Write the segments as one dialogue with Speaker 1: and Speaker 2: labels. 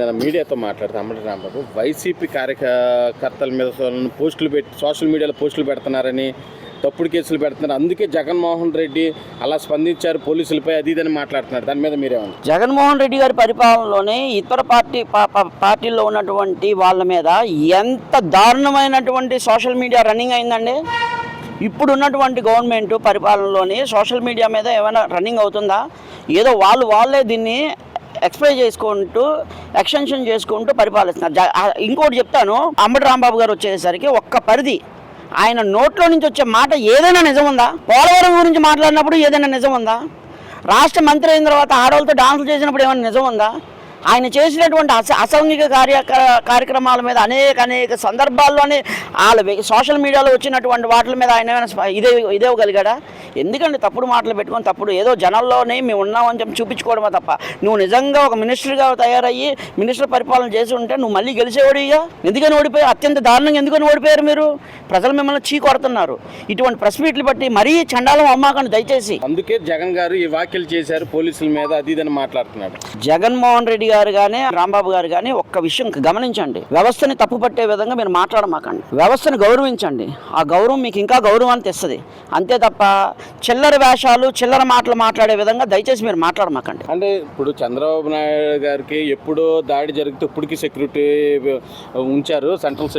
Speaker 1: నేను మీడియాతో మాట్లాడుతా అమ్మటి రాంబాబు. వైసీపీ కార్యకర్తల మీద పోస్టులు పెట్టి సోషల్ మీడియాలో పోస్టులు పెడుతున్నారని తప్పుడు కేసులు పెడుతున్నారు. అందుకే జగన్మోహన్ రెడ్డి అలా స్పందించారు పోలీసులపై అది ఇదని మాట్లాడుతున్నారు. దాని మీద మీరేమన్నారు
Speaker 2: జగన్మోహన్ రెడ్డి గారి పరిపాలనలోనే ఇతర పార్టీ పార్టీల్లో ఉన్నటువంటి వాళ్ళ మీద ఎంత దారుణమైనటువంటి సోషల్ మీడియా రన్నింగ్ అయిందండి? ఇప్పుడు ఉన్నటువంటి గవర్నమెంట్ పరిపాలనలోని సోషల్ మీడియా మీద ఏమైనా రన్నింగ్ అవుతుందా? ఏదో వాళ్ళు వాళ్ళే దీన్ని ఎక్స్ప్లెయిన్ చేసుకుంటూ ఎక్స్టెన్షన్ చేసుకుంటూ పరిపాలిస్తున్నారు. ఇంకోటి చెప్తాను. అంబటి రాంబాబు గారు వచ్చేసరికి ఒక్క పరిధి ఆయన నోట్లో నుంచి వచ్చే మాట ఏదైనా నిజం ఉందా? పోలవరం గురించి మాట్లాడినప్పుడు ఏదైనా నిజం ఉందా? రాష్ట్ర మంత్రి అయిన తర్వాత ఆడవాళ్ళతో డాన్సులు చేసినప్పుడు ఏమైనా నిజం ఉందా? ఆయన చేసినటువంటి అస అసాంఘిక కార్య కార్యక్రమాల మీద అనేక అనేక సందర్భాల్లోనే వాళ్ళ సోషల్ మీడియాలో వచ్చినటువంటి వాటి మీద ఆయన ఇదే ఇదేవగలిగాడా ఎందుకంటే తప్పుడు మాటలు పెట్టుకొని తప్పుడు ఏదో జనాల్లోనే మేము ఉన్నామని చెప్పి చూపించుకోవడమే తప్ప నువ్వు నిజంగా ఒక మినిస్టర్గా తయారయ్యి మినిస్టర్ పరిపాలన చేసి ఉంటే నువ్వు మళ్ళీ గెలిచేవాడిగా ఎందుకని ఓడిపోయి? అత్యంత దారుణంగా ఎందుకని ఓడిపోయారు మీరు? ప్రజలు మిమ్మల్ని చీ కొడుతున్నారు. ఇటువంటి ప్రెస్ మీట్లు బట్టి మరీ చండాలం అమ్మాకండి దయచేసి.
Speaker 1: అందుకే జగన్ గారు ఈ వ్యాఖ్యలు చేశారు పోలీసుల మీద అది ఇదని మాట్లాడుతున్నాడు.
Speaker 2: జగన్మోహన్ రెడ్డి గారు కానీ రాంబాబు గారు కానీ ఒక్క విషయం గమనించండి. వ్యవస్థని తప్పు పట్టే విధంగా మీరు మాట్లాడమాకండి. వ్యవస్థను గౌరవించండి. ఆ గౌరవం మీకు ఇంకా గౌరవాన్ని తెస్తుంది. అంతే తప్ప చిల్లర వేషాలు చిల్లర మాటలు మాట్లాడే విధంగా దయచేసి మీరు మాట్లాడమాకండి.
Speaker 1: అంటే ఇప్పుడు చంద్రబాబు నాయుడు గారికి ఎప్పుడో దాడి జరిగితే ఇప్పటికీ సెక్యూరిటీ ఉంచారు సెంట్రల్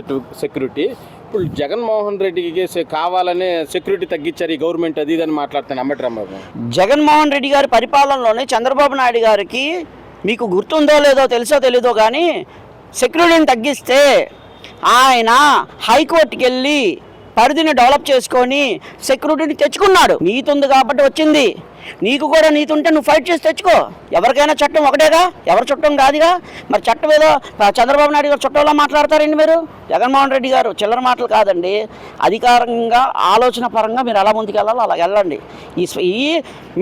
Speaker 1: సెక్యూరిటీ. ఇప్పుడు జగన్మోహన్ రెడ్డికి కావాలనే సెక్యూరిటీ తగ్గించారు ఈ గవర్నమెంట్ అది ఇదని మాట్లాడుతాను అమ్మటి రాంబాబు.
Speaker 2: జగన్మోహన్ రెడ్డి గారి పరిపాలనలోనే చంద్రబాబు నాయుడు గారికి మీకు గుర్తుందో లేదో తెలుసో తెలీదో కానీ సెక్యూరిటీని తగ్గిస్తే ఆయన హైకోర్టుకి వెళ్ళి పరిధిని డెవలప్ చేసుకొని సెక్యూరిటీని తెచ్చుకున్నాడు. నీతుంది కాబట్టి వచ్చింది. నీకు కూడా నీతి ఉంటే నువ్వు ఫైట్ చేసి తెచ్చుకో. ఎవరికైనా చట్టం ఒకటేగా? ఎవరి చట్టం కాదుగా? మరి చట్టం ఏదో చంద్రబాబు నాయుడు గారు చట్టంలో మాట్లాడతారండి మీరు? జగన్మోహన్ రెడ్డి గారు చిల్లర మాటలు కాదండి. అధికారంగా ఆలోచన పరంగా మీరు ఎలా ముందుకెళ్ళాలో అలా వెళ్ళండి. ఈ ఈ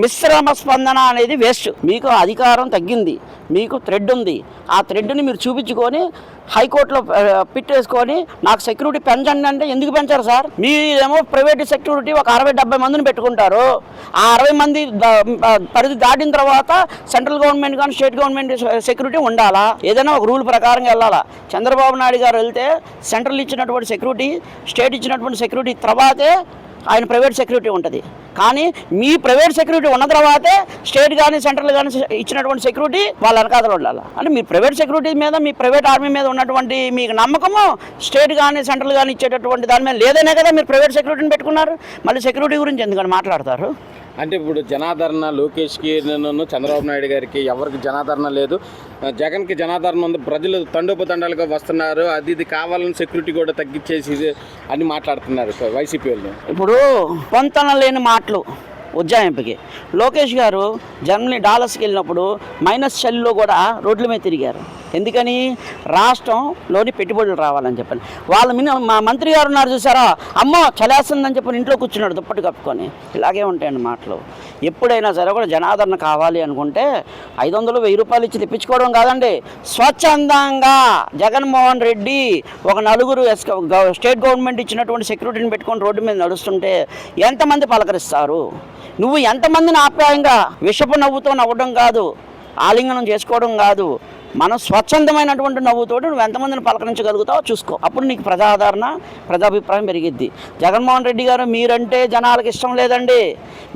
Speaker 2: మిశ్రమ స్పందన అనేది వేస్ట్ మీకు అధికారం తగ్గింది. మీకు థ్రెడ్ ఉంది. ఆ థ్రెడ్ని మీరు చూపించుకొని హైకోర్టులో పెట్టేసుకొని నాకు సెక్యూరిటీ పెంచండి అంటే ఎందుకు పెంచారు సార్? మీరేమో ప్రైవేట్ సెక్యూరిటీ ఒక అరవై డెబ్బై మందిని పెట్టుకుంటారు. ఆ అరవై మంది పరిధి దాటిన తర్వాత సెంట్రల్ గవర్నమెంట్ కానీ స్టేట్ గవర్నమెంట్ సెక్యూరిటీ ఉండాలా? ఏదైనా ఒక రూల్ ప్రకారంగా వెళ్ళాలా? చంద్రబాబు నాయుడు గారు వెళ్తే సెంట్రల్ ఇచ్చినటువంటి సెక్యూరిటీ స్టేట్ ఇచ్చినటువంటి సెక్యూరిటీ తర్వాతే ఆయన ప్రైవేట్ సెక్యూరిటీ ఉంటుంది. కానీ మీ ప్రైవేట్ సెక్యూరిటీ ఉన్న తర్వాతే స్టేట్ కానీ సెంట్రల్ కానీ ఇచ్చినటువంటి సెక్యూరిటీ వాళ్ళ వెనకాతలు ఉండాలి? అంటే మీ ప్రైవేట్ సెక్యూరిటీ మీద మీ ప్రైవేట్ ఆర్మీ మీద ఉన్నటువంటి మీకు నమ్మకము స్టేట్ కానీ సెంట్రల్ కానీ ఇచ్చేటటువంటి దాని మీద లేదనే కదా మీరు ప్రైవేట్ సెక్యూరిటీని పెట్టుకున్నారు. మళ్ళీ సెక్యూరిటీ గురించి ఎందుకని మాట్లాడతారు?
Speaker 1: అంటే ఇప్పుడు జనాదరణ లోకేష్కి నన్ను చంద్రబాబు నాయుడు గారికి ఎవరికి జనాదరణ లేదు. జగన్కి జనాదరణ ఉంది. ప్రజలు తండోపతండాలుగా వస్తున్నారు. అది ఇది కావాలని సెక్యూరిటీ కూడా తగ్గించేసి అని మాట్లాడుతున్నారు వైసీపీ వాళ్ళు.
Speaker 2: ఇప్పుడు పొంతన లేని మాటలు ఉజ్జాయింపుకి. లోకేష్ గారు జర్మనీ డాలర్స్కి వెళ్ళినప్పుడు మైనస్ షెల్లో కూడా రోడ్ల మీద తిరిగారు. ఎందుకని? రాష్ట్రంలోని పెట్టుబడులు రావాలని చెప్పని. వాళ్ళ మిన మా మంత్రి గారు ఉన్నారు చూసారా? అమ్మ చలేస్తుందని చెప్పని ఇంట్లో కూర్చున్నాడు దుప్పటి కప్పుకొని. ఇలాగే ఉంటాయండి మాటలు. ఎప్పుడైనా సరే కూడా జనాదరణ కావాలి అనుకుంటే ఐదు వందలు వెయ్యి రూపాయలు ఇచ్చి తెప్పించుకోవడం కాదండి. స్వచ్ఛందంగా జగన్మోహన్ రెడ్డి ఒక నలుగురు ఎస్ స్టేట్ గవర్నమెంట్ ఇచ్చినటువంటి సెక్యూరిటీని పెట్టుకొని రోడ్డు మీద నడుస్తుంటే ఎంతమంది పలకరిస్తారు? నువ్వు ఎంతమందిని ఆప్యాయంగా విషపు నవ్వుతో నవ్వడం కాదు ఆలింగనం చేసుకోవడం కాదు మనం స్వచ్ఛందమైనటువంటి నవ్వుతోటి నువ్వు ఎంతమందిని పలకరించగలుగుతావో చూసుకో. అప్పుడు నీకు ప్రజాదరణ ప్రజాభిప్రాయం పెరిగిద్ది. జగన్మోహన్ రెడ్డి గారు మీరంటే జనాలకు ఇష్టం లేదండి.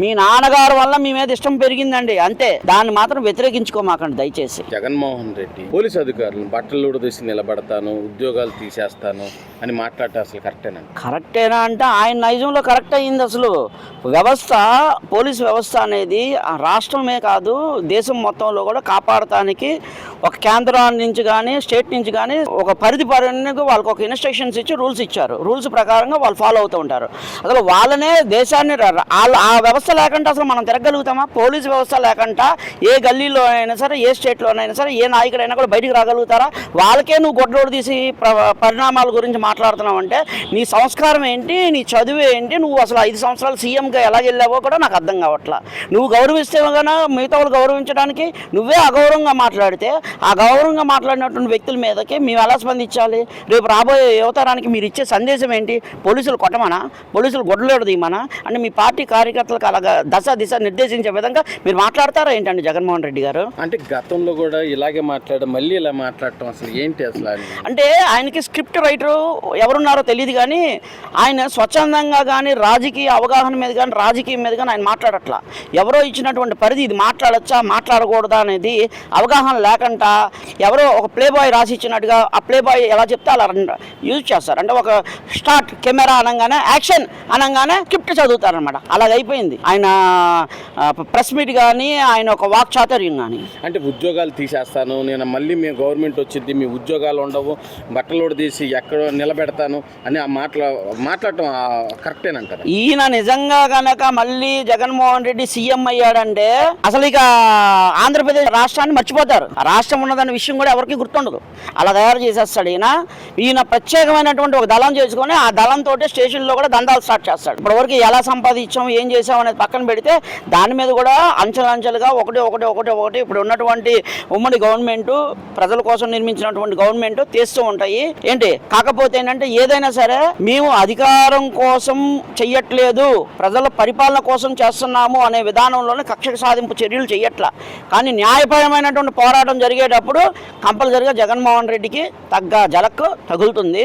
Speaker 2: మీ నాన్నగారు వల్ల మీ మీద ఇష్టం పెరిగిందండి. అంతే. దాన్ని మాత్రం వ్యతిరేకించుకోమాకండి దయచేసి.
Speaker 1: జగన్మోహన్ రెడ్డి పోలీస్ అధికారులను బట్టలు తీసి నిలబడతాను ఉద్యోగాలు తీసేస్తాను అని మాట్లాడటం అసలు కరెక్టేనండి
Speaker 2: కరెక్టేనా అంటే ఆయన నైజంలో కరెక్ట్ అయ్యింది అసలు. వ్యవస్థ పోలీస్ వ్యవస్థ అనేది ఆ రాష్ట్రమే కాదు దేశం మొత్తంలో కూడా కాపాడటానికి ఒక కేంద్రం నుంచి కానీ స్టేట్ నుంచి కానీ ఒక పరిధి పరిణకు వాళ్ళకి ఒక ఇన్స్ట్రక్షన్స్ ఇచ్చి రూల్స్ ఇచ్చారు. రూల్స్ ప్రకారంగా వాళ్ళు ఫాలో అవుతూ ఉంటారు. అసలు వాళ్ళనే దేశాన్ని వాళ్ళు వాళ్ళ- ఆ వ్యవస్థ లేకుండా అసలు మనం తిరగలుగుతామా పోలీస్ వ్యవస్థ లేకుండా ఏ గల్లీలో అయినా సరే ఏ స్టేట్లోనైనా సరే ఏ నాయకుడైనా కూడా బయటికి రాగలుగుతారా? వాళ్ళకే నువ్వు గొడ్డోడు తీసి పరిణామాల గురించి మాట్లాడుతున్నావు అంటే నీ సంస్కారం ఏంటి? నీ చదువు ఏంటి? నువ్వు అసలు ఐదు సంవత్సరాలు సీఎంగా ఎలా వెళ్ళావో కూడా నాకు అర్థం కావట్లా. నువ్వు గౌరవిస్తే కనుక మిగతా వాళ్ళు గౌరవించడానికి నువ్వే అగౌరవంగా మాట్లాడితే ఆ అగౌరవంగా మాట్లాడినటువంటి వ్యక్తుల మీదకి మేము ఎలా స్పందించాలి? రేపు రాబోయే యువతరానికి మీరు ఇచ్చే సందేశం ఏంటి? పోలీసులు కొట్టమనా? పోలీసులు గొడ్డలేడు తీయమనా అంటే మీ పార్టీ కార్యకర్తలకు అలాగా దశ దిశ నిర్దేశించే విధంగా మీరు మాట్లాడతారా ఏంటండి జగన్మోహన్ రెడ్డి గారు?
Speaker 1: అంటే గతంలో కూడా ఇలాగే మాట్లాడడం మళ్ళీ ఇలా మాట్లాడటం అసలు ఏంటి అసలు
Speaker 2: అంటే ఆయనకి స్క్రిప్ట్ రైటరు ఎవరున్నారో తెలియదు కానీ ఆయన స్వచ్ఛందంగా కానీ రాజకీయ అవగాహన మీద కానీ రాజకీయం మీద కానీ ఆయన మాట్లాడట్లా. ఎవరో ఇచ్చినటువంటి పరిధి ఇది మాట్లాడచ్చా? మాట్లాడకూడదా అనేది అవగాహన లేకుండా ఎవరో ఒక ప్లే బాయ్ రాసి ఇచ్చినట్టుగా ఆ ప్లే బాయ్ ఎలా చెప్తే అలా యూజ్ చేస్తారు. అంటే ఒక స్టార్ట్ కెమెరా అనగానే యాక్షన్ అనగానే స్క్రిప్ట్ చదువుతారనమాట అలాగైపోయింది ఆయన ప్రెస్ మీట్ కానీ ఆయన ఒక వాక్ చాతుర్యం కానీ
Speaker 1: అంటే ఉద్యోగాలు తీసేస్తాను నేను మళ్ళీ మీ గవర్నమెంట్ వచ్చింది మీ ఉద్యోగాలు ఉండవు బట్టలోడు తీసి ఎక్కడో నిలబెడతాను అని ఆ మాట్లా మాట్లాడటం కరెక్టేనంటారా
Speaker 2: ఈయన నిజంగా గనక మళ్ళీ జగన్మోహన్ రెడ్డి సీఎం అయ్యాడంటే అసలు ఇక ఆంధ్రప్రదేశ్ రాష్ట్రాన్ని మర్చిపోతారు. రాష్ట్రం ఉన్నదన్న విషయం కూడా ఎవరికి గుర్తుండదు. అలా తయారు చేసేస్తాడు ఈయన. ఈయన ప్రత్యేకమైనటువంటి ఒక దళం చేసుకొని ఆ దళంతో స్టేషన్లో కూడా దందాలు స్టార్ట్ చేస్తాడు. ఇప్పటివరకు ఎలా సంపాదించాం ఏం చేసాం అనేది పక్కన పెడితే దాని మీద కూడా అంచెలంచెలుగా ఒకటి ఒకటి ఒకటి ఒకటి ఇప్పుడు ఉన్నటువంటి ఉమ్మడి గవర్నమెంట్ ప్రజల కోసం నిర్మించినటువంటి గవర్నమెంట్ తీస్తూ ఉంటాయి. ఏంటి? కాకపోతే ఏంటంటే ఏదైనా సరే మేము అధికారం కోసం చెయ్యట్లేదు ప్రజల పరిపాలన కోసం చేస్తున్నాము అనే విధానంలోనే కక్ష సాధింపు చర్యలు చేయట్లా కానీ న్యాయపరమైనటువంటి పోరాటం జరిగేటప్పుడు కంపల్సరిగా జగన్మోహన్ రెడ్డికి తగ్గ జలక్కు తగులుతుంది.